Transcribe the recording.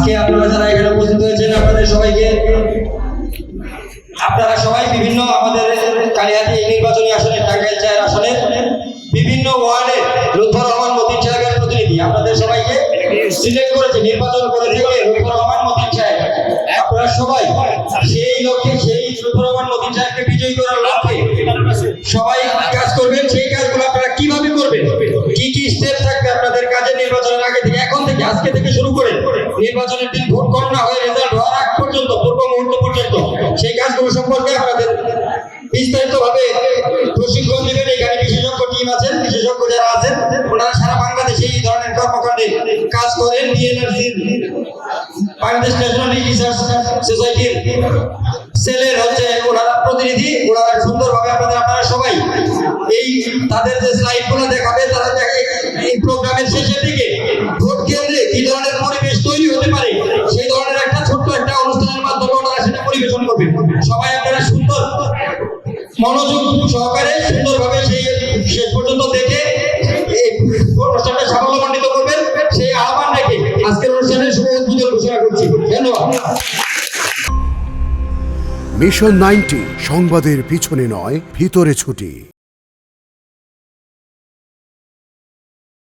আজকে আপনারা যারা এখানে উপস্থিত হয়েছেন, আপনাদের সবাইকে আপনারা সবাই বিভিন্ন আমাদের কালিহাতি এই নির্বাচনী আসনে, টাঙ্গাইল চায়ের আসনে, বিভিন্ন ওয়ার্ডে লুৎফর রহমান মতিন সাহেবের প্রতিনিধি। আপনাদের সবাইকে সিলেক্ট করেছে, নির্বাচন করে থেকে লুৎফর রহমান মতিন সাহেব। আপনারা সবাই সেই লক্ষ্যে, সেই লুৎফর রহমান মতিন সাহেবকে বিজয়ী করার লক্ষ্যে সবাই কাজ করবেন, সেই কাজগুলো আপনারা কীভাবে করবেন? কি কি স্টেপ থাকবে আপনাদের কাজে নির্বাচনের আগে থেকে, এখন থেকে, আজকে থেকে শুরু করে নির্বাচনের দিন ভোট গণনা হয়ে রেজাল্ট হওয়ার আগ পর্যন্ত, পূর্ব মুহূর্ত পর্যন্ত। সেই কাজগুলো সম্পর্কে আপনাদের বিস্তারিত ভাবে প্রশিক্ষণ দিবেন। এখানে বিশেষজ্ঞ টিম আছেন, বিশেষজ্ঞ যারা আছেন, ওনারা সারা বাংলাদেশে এই ধরনের কর্মকাণ্ডে কাজ করেন। বিএনআরসির বাংলাদেশ ন্যাশনাল রিসার্চ সোসাইটির সেলের হচ্ছে ওনারা প্রতিনিধি। ওনারা সুন্দরভাবে আপনাদের, আপনারা সবাই এই তাদের যে স্লাইডগুলো দেখাবে, তারা সবাই আপনারা সুন্দর মনোযোগ সহকারে সুন্দরভাবে সেই শেষ পর্যন্ত দেখে অনুষ্ঠানটা সাফল্যমণ্ডিত করবেন। সেই আহ্বান রেখে আজকের অনুষ্ঠানের শুভ ঘোষণা করছি। ধন্যবাদ। মিশন নাইনটি সংবাদের পিছনে নয়, ভিতরে ছুটি।